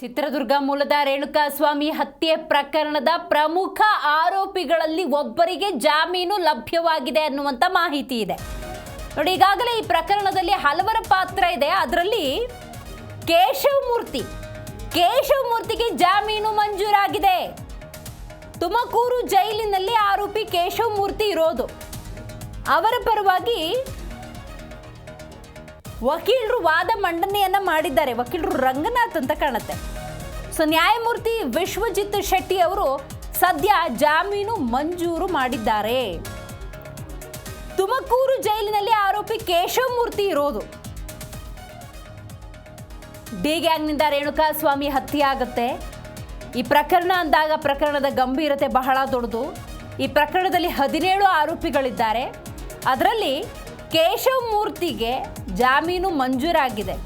ಚಿತ್ರದುರ್ಗ ಮೂಲದ ರೇಣುಕಾ ಸ್ವಾಮಿ ಹತ್ಯೆ ಪ್ರಕರಣದ ಪ್ರಮುಖ ಆರೋಪಿಗಳಲ್ಲಿ ಒಬ್ಬರಿಗೆ ಜಾಮೀನು ಲಭ್ಯವಾಗಿದೆ ಅನ್ನುವಂಥ ಮಾಹಿತಿ ಇದೆ. ನೋಡಿ, ಈಗಾಗಲೇ ಈ ಪ್ರಕರಣದಲ್ಲಿ ಹಲವರ ಪಾತ್ರ ಇದೆ. ಅದರಲ್ಲಿ ಕೇಶವ ಮೂರ್ತಿ ಕೇಶವ ಮೂರ್ತಿಗೆ ಜಾಮೀನು ಮಂಜೂರಾಗಿದೆ. ತುಮಕೂರು ಜೈಲಿನಲ್ಲಿ ಆರೋಪಿ ಕೇಶವ ಮೂರ್ತಿ ಇರೋದು. ಅವರ ಪರವಾಗಿ ವಕೀಲರು ವಾದ ಮಂಡನೆಯನ್ನ ಮಾಡಿದ್ದಾರೆ. ವಕೀಲರು ರಂಗನಾಥ್ ಅಂತ ಕಾಣುತ್ತೆ. ಸೊ ನ್ಯಾಯಮೂರ್ತಿ ವಿಶ್ವಜಿತ್ ಶೆಟ್ಟಿ ಅವರು ಸದ್ಯ ಜಾಮೀನು ಮಂಜೂರು ಮಾಡಿದ್ದಾರೆ. ತುಮಕೂರು ಜೈಲಿನಲ್ಲಿ ಆರೋಪಿ ಕೇಶವ ಮೂರ್ತಿ ಇರೋದು. ಡಿ ಗ್ಯಾಂಗ್ನಿಂದ ರೇಣುಕಾ ಸ್ವಾಮಿ ಹತ್ಯೆ ಆಗುತ್ತೆ. ಈ ಪ್ರಕರಣ ಅಂದಾಗ ಪ್ರಕರಣದ ಗಂಭೀರತೆ ಬಹಳ ದೊಡ್ಡದು. ಈ ಪ್ರಕರಣದಲ್ಲಿ ಹದಿನೇಳು ಆರೋಪಿಗಳಿದ್ದಾರೆ. ಅದರಲ್ಲಿ ಕೇಶವ ಮೂರ್ತಿಗೆ ಜಾಮೀನು ಮಂಜೂರಾಗಿದೆ.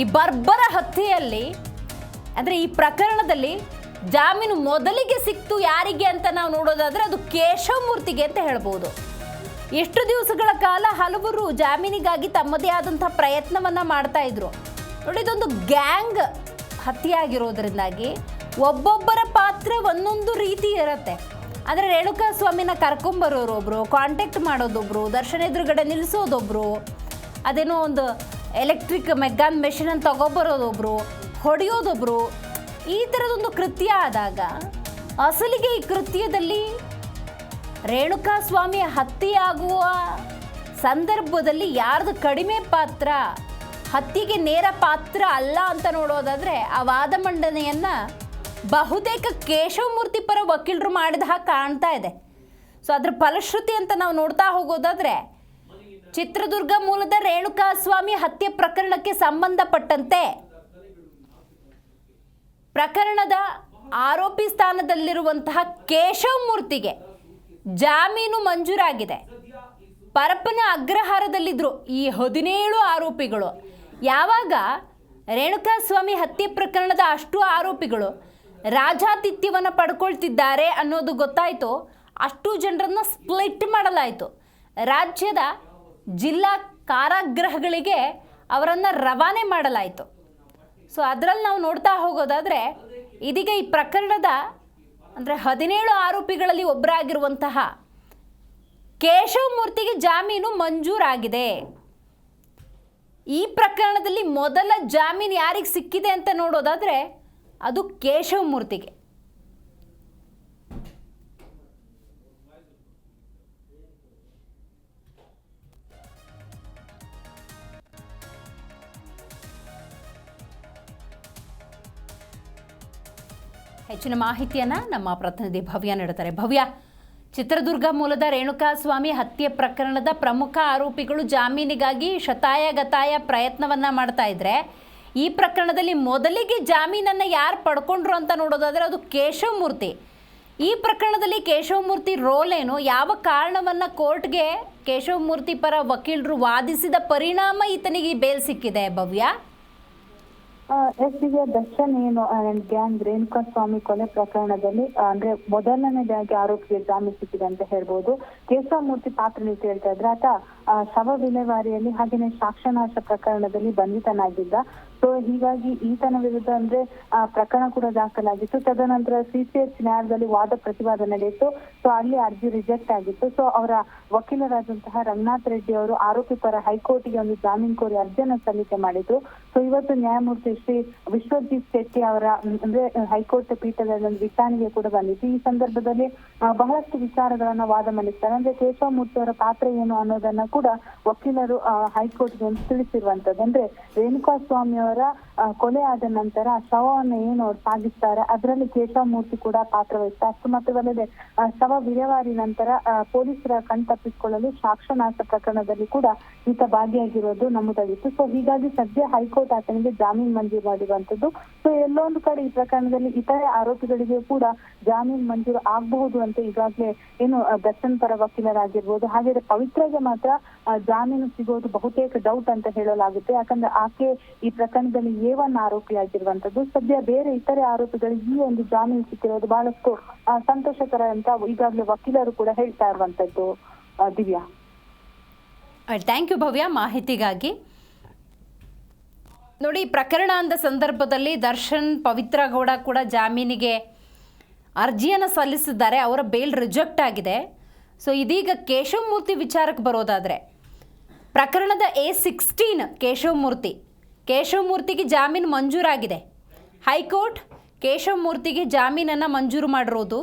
ಈ ಬರ್ಬರ ಹತ್ಯೆಯಲ್ಲಿ ಅಂದರೆ ಈ ಪ್ರಕರಣದಲ್ಲಿ ಜಾಮೀನು ಮೊದಲಿಗೆ ಸಿಕ್ತು ಯಾರಿಗೆ ಅಂತ ನಾವು ನೋಡೋದಾದ್ರೆ ಅದು ಕೇಶವ ಮೂರ್ತಿಗೆ ಅಂತ ಹೇಳ್ಬೋದು. ಎಷ್ಟು ದಿವಸಗಳ ಕಾಲ ಹಲವರು ಜಾಮೀನಿಗಾಗಿ ತಮ್ಮದೇ ಆದಂಥ ಪ್ರಯತ್ನವನ್ನ ಮಾಡ್ತಾ ಇದ್ರು. ನೋಡಿ, ಇದೊಂದು ಗ್ಯಾಂಗ್ ಹತ್ಯೆ ಆಗಿರೋದ್ರಿಂದಾಗಿ ಒಬ್ಬೊಬ್ಬರ ಪಾತ್ರ ಒಂದೊಂದು ರೀತಿ ಇರುತ್ತೆ. ಅಂದರೆ ರೇಣುಕಾ ಸ್ವಾಮಿನ ಕರ್ಕೊಂಬರೋರು ಒಬ್ರು ಕಾಂಟ್ಯಾಕ್ಟ್ ಮಾಡೋದೊಬ್ರು, ದರ್ಶನ ಎದುರುಗಡೆ ನಿಲ್ಲಿಸೋದೊಬ್ರು ಅದೇನೋ ಒಂದು ಎಲೆಕ್ಟ್ರಿಕ್ ಮೆಗ್ಗಾನ್ ಮೆಷಿನನ್ನು ತಗೊಬರೋದೊಬ್ರು ಹೊಡೆಯೋದೊಬ್ರು ಈ ಥರದೊಂದು ಕೃತ್ಯ ಆದಾಗ ಅಸಲಿಗೆ ಈ ಕೃತ್ಯದಲ್ಲಿ ರೇಣುಕಾ ಸ್ವಾಮಿ ಹತ್ಯೆಯಾಗುವ ಸಂದರ್ಭದಲ್ಲಿ ಯಾರ್ದು ಕಡಿಮೆ ಪಾತ್ರ, ಹತ್ಯೆಗೆ ನೇರ ಪಾತ್ರ ಅಲ್ಲ ಅಂತ ನೋಡೋದಾದ್ರೆ ಆ ವಾದ ಮಂಡನೆಯನ್ನು ಬಹುತೇಕ ಕೇಶವಮೂರ್ತಿ ಪರ ವಕೀಲರು ಮಾಡಿದ ಹಾಗೆ ಕಾಣ್ತಾ ಇದೆ. ಸೊ ಅದ್ರ ಫಲಶ್ರುತಿ ಅಂತ ನಾವು ನೋಡ್ತಾ ಹೋಗೋದಾದ್ರೆ ಚಿತ್ರದುರ್ಗ ಮೂಲದ ರೇಣುಕಾ ಸ್ವಾಮಿ ಹತ್ಯೆ ಪ್ರಕರಣಕ್ಕೆ ಸಂಬಂಧಪಟ್ಟಂತೆ ಪ್ರಕರಣದ ಆರೋಪಿ ಸ್ಥಾನದಲ್ಲಿರುವಂತಹ ಕೇಶವ್ ಮೂರ್ತಿಗೆ ಜಾಮೀನು ಮಂಜೂರಾಗಿದೆ. ಪರಪ್ಪನ ಅಗ್ರಹಾರದಲ್ಲಿದ್ದರು ಈ ಹದಿನೇಳು ಆರೋಪಿಗಳು. ಯಾವಾಗ ರೇಣುಕಾಸ್ವಾಮಿ ಹತ್ಯೆ ಪ್ರಕರಣದ ಅಷ್ಟು ಆರೋಪಿಗಳು ರಾಜಾತಿಥ್ಯವನ್ನು ಪಡ್ಕೊಳ್ತಿದ್ದಾರೆ ಅನ್ನೋದು ಗೊತ್ತಾಯಿತು. ಅಷ್ಟು ಜನರನ್ನು ಸ್ಪ್ಲಿಟ್ ಮಾಡಲಾಯಿತು. ರಾಜ್ಯದ ಜಿಲ್ಲಾ ಕಾರಾಗೃಹಗಳಿಗೆ ಅವರನ್ನು ರವಾನೆ ಮಾಡಲಾಯಿತು. ಸೊ ಅದರಲ್ಲಿ ನಾವು ನೋಡ್ತಾ ಹೋಗೋದಾದರೆ, ಇದೀಗ ಈ ಪ್ರಕರಣದ ಅಂದರೆ ಹದಿನೇಳು ಆರೋಪಿಗಳಲ್ಲಿ ಒಬ್ಬರಾಗಿರುವಂತಹ ಕೇಶವ ಮೂರ್ತಿಗೆ ಜಾಮೀನು ಮಂಜೂರಾಗಿದೆ. ಈ ಪ್ರಕರಣದಲ್ಲಿ ಮೊದಲ ಜಾಮೀನು ಯಾರಿಗೆ ಸಿಕ್ಕಿದೆ ಅಂತ ನೋಡೋದಾದರೆ ಅದು ಕೇಶವ ಮೂರ್ತಿಗೆ ಹೆಚ್ಚಿನ ಮಾಹಿತಿಯನ್ನ ನಮ್ಮ ಪ್ರತಿನಿಧಿ ಭವ್ಯ ನೀಡುತ್ತಾರೆ. ಭವ್ಯ, ಚಿತ್ರದುರ್ಗ ಮೂಲದ ರೇಣುಕಾ ಸ್ವಾಮಿ ಹತ್ಯೆ ಪ್ರಕರಣದ ಪ್ರಮುಖ ಆರೋಪಿಗಳು ಜಾಮೀನಿಗಾಗಿ ಶತಾಯ ಗತಾಯ ಪ್ರಯತ್ನವನ್ನ ಮಾಡ್ತಾ ಇದ್ರೆ, ಈ ಪ್ರಕರಣದಲ್ಲಿ ಮೊದಲಿಗೆ ಜಾಮೀನನ್ನು ಯಾರು ಪಡ್ಕೊಂಡ್ರು ಅಂತ ನೋಡೋದಾದ್ರೆ ಅದು ಕೇಶವಮೂರ್ತಿ. ಈ ಪ್ರಕರಣದಲ್ಲಿ ಕೇಶವಮೂರ್ತಿ ರೋಲ್ ಏನು? ಯಾವ ಕಾರಣವನ್ನ ಕೋರ್ಟ್ಗೆ ಕೇಶವಮೂರ್ತಿ ಪರ ವಕೀಲರು ವಾದಿಸಿದ ಪರಿಣಾಮ ಈತನಿಗೆ ಬೇಲ್ ಸಿಕ್ಕಿದೆ ಭವ್ಯ? ಎಸ್ ಈಗ ದರ್ಶನ್ ಏನು ಗ್ಯಾಂಗ್ ರೇಣುಕಾ ಸ್ವಾಮಿ ಕೊಲೆ ಪ್ರಕರಣದಲ್ಲಿ ಅಂದ್ರೆ ಮೊದಲನೇದಾಗಿ ಆರೋಪಿಗೆ ಜಾಮೀನು ಸಿಕ್ಕಿದೆ ಅಂತ ಹೇಳ್ಬೋದು. ಕೇಶವಮೂರ್ತಿ ಪಾತ್ರ ನೀವು ಹೇಳ್ತಾ ಇದ್ರೆ ಆತ ಶವ ವಿಲೇವಾರಿಯಲ್ಲಿ ಹಾಗೇನೆ ಸಾಕ್ಷ್ಯನಾಶ ಪ್ರಕರಣದಲ್ಲಿ ಬಂಧಿತನಾಗಿದ್ದ. ಸೊ ಹೀಗಾಗಿ ಈತನ ವಿರುದ್ಧ ಅಂದ್ರೆ ಪ್ರಕರಣ ಕೂಡ ದಾಖಲಾಗಿತ್ತು. ತದನಂತರ ಸಿಸಿಎಚ್ ನ್ಯಾಯಾಲಯದಲ್ಲಿ ವಾದ ಪ್ರತಿವಾದ ನಡೆಯಿತು. ಸೊ ಅಲ್ಲಿ ಅರ್ಜಿ ರಿಜೆಕ್ಟ್ ಆಗಿತ್ತು. ಸೊ ಅವರ ವಕೀಲರಾದಂತಹ ರಂಗನಾಥ್ ರೆಡ್ಡಿ ಅವರು ಆರೋಪಿ ಪರ ಹೈಕೋರ್ಟ್ಗೆ ಒಂದು ಜಾಮೀನು ಕೋರಿ ಅರ್ಜಿಯನ್ನು ಸಲ್ಲಿಕೆ ಮಾಡಿದ್ರು. ಸೊ ಇವತ್ತು ನ್ಯಾಯಮೂರ್ತಿ ಶ್ರೀ ವಿಶ್ವಜಿತ್ ಶೆಟ್ಟಿ ಅವರ ಅಂದ್ರೆ, ಹೈಕೋರ್ಟ್ ಪೀಠದ ಒಂದು ವಿಚಾರಣೆಗೆ ಕೂಡ ಬಂದಿತ್ತು. ಈ ಸಂದರ್ಭದಲ್ಲಿ ಬಹಳಷ್ಟು ವಿಚಾರಗಳನ್ನ ವಾದ ಮಂಡಿಸ್ತಾರೆ. ಅಂದ್ರೆ, ಕೇಶವಮೂರ್ತಿ ಅವರ ಪಾತ್ರ ಏನು ಅನ್ನೋದನ್ನ ಕೂಡ ವಕೀಲರು ಹೈಕೋರ್ಟ್ಗೆ ಒಂದು ತಿಳಿಸಿರುವಂತದ್ದು ಅಂದ್ರೆ ರೇಣುಕಾ ಸ್ವಾಮಿ ಅವರ ಕೊಲೆ ಆದ ನಂತರ ಶವವನ್ನು ಏನು ಅವ್ರು ಸಾಗಿಸ್ತಾರೆ, ಅದರಲ್ಲಿ ಕೇಶವಮೂರ್ತಿ ಕೂಡ ಪಾತ್ರ ವಹಿಸ್ತಾರೆ ಅಷ್ಟು ಮಾತ್ರವಲ್ಲದೆ ಶವ ವಿಲೇವಾರಿ ನಂತರ ಪೊಲೀಸರ ಕಣ್ ತಪ್ಪಿಸಿಕೊಳ್ಳಲು ಸಾಕ್ಷ್ಯನಾಶ ಪ್ರಕರಣದಲ್ಲಿ ಕೂಡ ಈತ ಭಾಗಿಯಾಗಿರೋದು ನಮ್ಮದಾಗಿತ್ತು ಸೊ ಹೀಗಾಗಿ ಸದ್ಯ ಹೈಕೋರ್ಟ್ ಆತನಿಗೆ ಜಾಮೀನು ಮಂಜೂರು ಮಾಡಿರುವಂತದ್ದು ಸೊ ಎಲ್ಲೊಂದು ಕಡೆ ಈ ಪ್ರಕರಣದಲ್ಲಿ ಇತರೆ ಆರೋಪಿಗಳಿಗೆ ಕೂಡ ಜಾಮೀನು ಮಂಜೂರು ಆಗಬಹುದು ಅಂತ ಈಗಾಗಲೇ ಏನು ದರ್ಶನ್ ಪರ ವಕೀಲರಾಗಿರ್ಬೋದು ಹಾಗೆ ಪವಿತ್ರಗೆ ಮಾತ್ರ ಜಾಮೀನು ಸಿಗೋದು ಬಹುತೇಕ ಡೌಟ್ ಅಂತ ಹೇಳಲಾಗುತ್ತೆ. ಯಾಕಂದ್ರೆ ಆಕೆ ಈ ಪ್ರಕರಣದಲ್ಲಿ ಎ ಒನ್ ಆರೋಪಿಯಾಗಿರುವಂತದ್ದು ಸದ್ಯ ಬೇರೆ ಇತರೆ ಆರೋಪಿಗಳಿಗೆ ಈ ಒಂದು ಜಾಮೀನು ಸಿಕ್ಕಿರೋದು ಬಹಳಷ್ಟು ಸಂತೋಷಕರ ಅಂತ ಈಗಾಗಲೇ ವಕೀಲರು ಕೂಡ ಹೇಳ್ತಾ ಇರುವಂತದ್ದು ದಿವ್ಯಾ. ಥ್ಯಾಂಕ್ ಯು ಭವ್ಯ. ಮಾಹಿತಿಗಾಗಿ ನೋಡಿ, ಪ್ರಕರಣ ಅಂದ ಸಂದರ್ಭದಲ್ಲಿ ದರ್ಶನ್ ಪವಿತ್ರ ಗೌಡ ಕೂಡ ಜಾಮೀನಿಗೆ ಅರ್ಜಿಯನ್ನು ಸಲ್ಲಿಸಿದ್ದಾರೆ. ಅವರ ಬೇಲ್ ರಿಜೆಕ್ಟ್ ಆಗಿದೆ. ಸೊ ಇದೀಗ ಕೇಶವಮೂರ್ತಿ ವಿಚಾರಕ್ಕೆ ಬರೋದಾದರೆ, ಪ್ರಕರಣದ ಎ ಸಿಕ್ಸ್ಟೀನ್ ಕೇಶವಮೂರ್ತಿ, ಕೇಶವಮೂರ್ತಿಗೆ ಜಾಮೀನು ಮಂಜೂರಾಗಿದೆ. ಹೈಕೋರ್ಟ್ ಕೇಶವಮೂರ್ತಿಗೆ ಜಾಮೀನನ್ನು ಮಂಜೂರು ಮಾಡಿರೋದು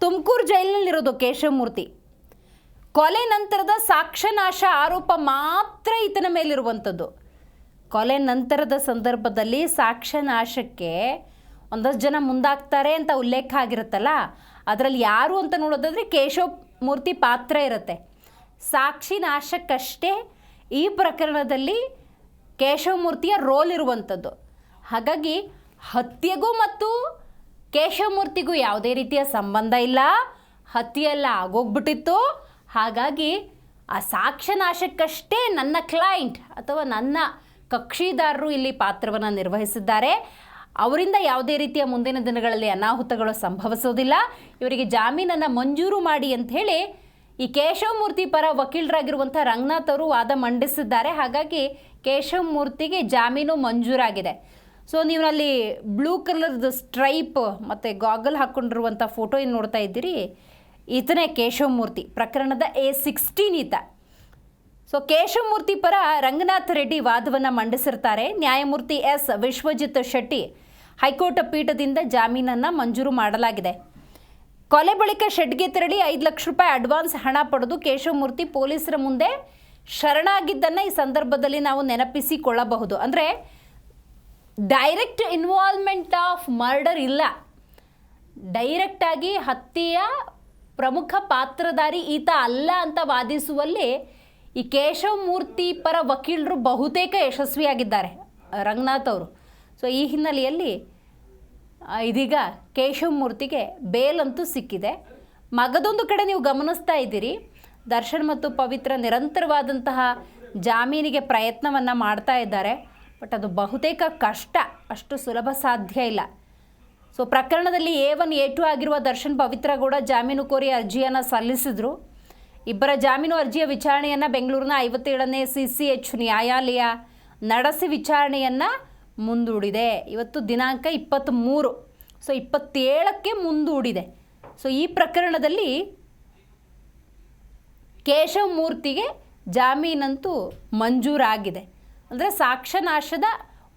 ತುಮಕೂರು ಜೈಲಿನಲ್ಲಿರೋದು ಕೇಶವಮೂರ್ತಿ. ಕೊಲೆ ನಂತರದ ಸಾಕ್ಷ್ಯನಾಶ ಆರೋಪ ಮಾತ್ರ ಈತನ ಮೇಲಿರುವಂಥದ್ದು. ಕೊಲೆ ನಂತರದ ಸಂದರ್ಭದಲ್ಲಿ ಸಾಕ್ಷ್ಯನಾಶಕ್ಕೆ ಒಂದಷ್ಟು ಜನ ಮುಂದಾಗ್ತಾರೆ ಅಂತ ಉಲ್ಲೇಖ ಆಗಿರುತ್ತಲ್ಲ, ಅದರಲ್ಲಿ ಯಾರು ಅಂತ ನೋಡೋದಾದರೆ ಕೇಶವ ಮೂರ್ತಿ ಪಾತ್ರ ಇರುತ್ತೆ. ಸಾಕ್ಷಿ ನಾಶಕ್ಕಷ್ಟೇ ಈ ಪ್ರಕರಣದಲ್ಲಿ ಕೇಶವಮೂರ್ತಿಯ ರೋಲ್ ಇರುವಂಥದ್ದು. ಹಾಗಾಗಿ ಹತ್ಯೆಗೂ ಮತ್ತು ಕೇಶವಮೂರ್ತಿಗೂ ಯಾವುದೇ ರೀತಿಯ ಸಂಬಂಧ ಇಲ್ಲ. ಹತ್ಯೆಲ್ಲ ಆಗೋಗ್ಬಿಟ್ಟಿತ್ತು. ಹಾಗಾಗಿ ಆ ಸಾಕ್ಷ್ಯನಾಶಕ್ಕಷ್ಟೇ ನನ್ನ ಕ್ಲೈಂಟ್ ಅಥವಾ ನನ್ನ ಕಕ್ಷಿದಾರರು ಇಲ್ಲಿ ಪಾತ್ರವನ್ನು ನಿರ್ವಹಿಸಿದ್ದಾರೆ. ಅವರಿಂದ ಯಾವುದೇ ರೀತಿಯ ಮುಂದಿನ ದಿನಗಳಲ್ಲಿ ಅನಾಹುತಗಳು ಸಂಭವಿಸೋದಿಲ್ಲ. ಇವರಿಗೆ ಜಾಮೀನನ್ನು ಮಂಜೂರು ಮಾಡಿ ಅಂತ ಹೇಳಿ ಈ ಕೇಶವಮೂರ್ತಿ ಪರ ವಕೀಲರಾಗಿರುವಂಥ ರಂಗನಾಥ್ ಅವರು ವಾದ ಮಂಡಿಸಿದ್ದಾರೆ. ಹಾಗಾಗಿ ಕೇಶವಮೂರ್ತಿಗೆ ಜಾಮೀನು ಮಂಜೂರಾಗಿದೆ. ಸೊ ನೀವು ಅಲ್ಲಿ ಬ್ಲೂ ಕಲರ್ದು ಸ್ಟ್ರೈಪ್ ಮತ್ತು ಗಾಗಲ್ ಹಾಕ್ಕೊಂಡಿರುವಂಥ ಫೋಟೋ ಏನು ನೋಡ್ತಾ ಇದ್ದೀರಿ? ಈತನೇ ಕೇಶವಮೂರ್ತಿ, ಪ್ರಕರಣದ ಎ ಸಿಕ್ಸ್ಟೀನ್ ಈತ. ಸೊ, ಕೇಶವಮೂರ್ತಿ ಪರ ರಂಗನಾಥ್ ರೆಡ್ಡಿ ವಾದವನ್ನು ಮಂಡಿಸಿರ್ತಾರೆ. ನ್ಯಾಯಮೂರ್ತಿ S Vishwajit Shetty high court ಪೀಠದಿಂದ ಜಾಮೀನನ್ನು ಮಂಜೂರು ಮಾಡಲಾಗಿದೆ. ಕೊಲೆ ಬಳಿಕ ಶೆಡ್ಗೆ ತೆರಳಿ ಐದು ಲಕ್ಷ ರೂಪಾಯಿ ಅಡ್ವಾನ್ಸ್ ಹಣ ಪಡೆದು ಕೇಶವಮೂರ್ತಿ ಪೊಲೀಸರ ಮುಂದೆ ಶರಣಾಗಿದ್ದನ್ನು ಈ ಸಂದರ್ಭದಲ್ಲಿ ನಾವು ನೆನಪಿಸಿಕೊಳ್ಳಬಹುದು. ಅಂದರೆ ಡೈರೆಕ್ಟ್ ಇನ್ವಾಲ್ವ್ಮೆಂಟ್ ಆಫ್ ಮರ್ಡರ್ ಇಲ್ಲ. ಡೈರೆಕ್ಟಾಗಿ ಹತ್ಯೆಯ ಪ್ರಮುಖ ಪಾತ್ರಧಾರಿ ಈತ ಅಲ್ಲ ಅಂತ ವಾದಿಸುವಲ್ಲಿ ಈ ಕೇಶವಮೂರ್ತಿ ಪರ ವಕೀಲರು ಬಹುತೇಕ ಯಶಸ್ವಿಯಾಗಿದ್ದಾರೆ. ರಂಗನಾಥ್ ಅವರು. ಸೊ ಈ ಹಿನ್ನೆಲೆಯಲ್ಲಿ ಇದೀಗ ಕೇಶವಮೂರ್ತಿಗೆ ಬೇಲಂತೂ ಸಿಕ್ಕಿದೆ. ಮಗದೊಂದು ಕಡೆ ನೀವು ಗಮನಿಸ್ತಾ ಇದ್ದೀರಿ. ದರ್ಶನ್ ಮತ್ತು ಪವಿತ್ರ ನಿರಂತರವಾದಂತಹ ಜಾಮೀನಿಗೆ ಪ್ರಯತ್ನವನ್ನು ಮಾಡ್ತಾ ಇದ್ದಾರೆ. ಬಟ್ ಅದು ಬಹುತೇಕ ಕಷ್ಟ. ಅಷ್ಟು ಸುಲಭ ಸಾಧ್ಯ ಇಲ್ಲ. ಸೊ ಪ್ರಕರಣದಲ್ಲಿ ಎ ಒನ್, ಎ ಟು ಆಗಿರುವ ದರ್ಶನ್ ಪವಿತ್ರ ಕೂಡ ಜಾಮೀನು ಕೋರಿ ಅರ್ಜಿಯನ್ನು ಸಲ್ಲಿಸಿದರು. ಇಬ್ಬರ ಜಾಮೀನು ಅರ್ಜಿಯ ವಿಚಾರಣೆಯನ್ನು ಬೆಂಗಳೂರಿನ ಐವತ್ತೇಳನೇ ಸಿ ಸಿ ಎಚ್ ನ್ಯಾಯಾಲಯ ನಡೆಸಿ ವಿಚಾರಣೆಯನ್ನು ಮುಂದೂಡಿದೆ. ಇವತ್ತು ದಿನಾಂಕ ಇಪ್ಪತ್ತ್ಮೂರು. ಸೊ, ಇಪ್ಪತ್ತೇಳಕ್ಕೆ ಮುಂದೂಡಿದೆ. ಸೊ, ಈ ಪ್ರಕರಣದಲ್ಲಿ ಕೇಶವಮೂರ್ತಿಗೆ ಜಾಮೀನಂತೂ ಮಂಜೂರಾಗಿದೆ. ಅಂದರೆ ಸಾಕ್ಷ್ಯನಾಶದ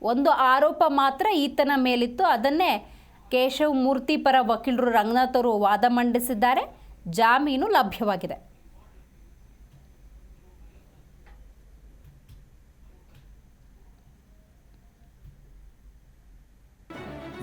ಒಂದು ಆರೋಪ ಮಾತ್ರ ಈತನ ಮೇಲಿತ್ತು. ಅದನ್ನೇ ಕೇಶವಮೂರ್ತಿ ಪರ ವಕೀಲರು ರಂಗನಾಥರು ವಾದ ಮಂಡಿಸಿದ್ದಾರೆ. ಜಾಮೀನು ಲಭ್ಯವಾಗಿದೆ.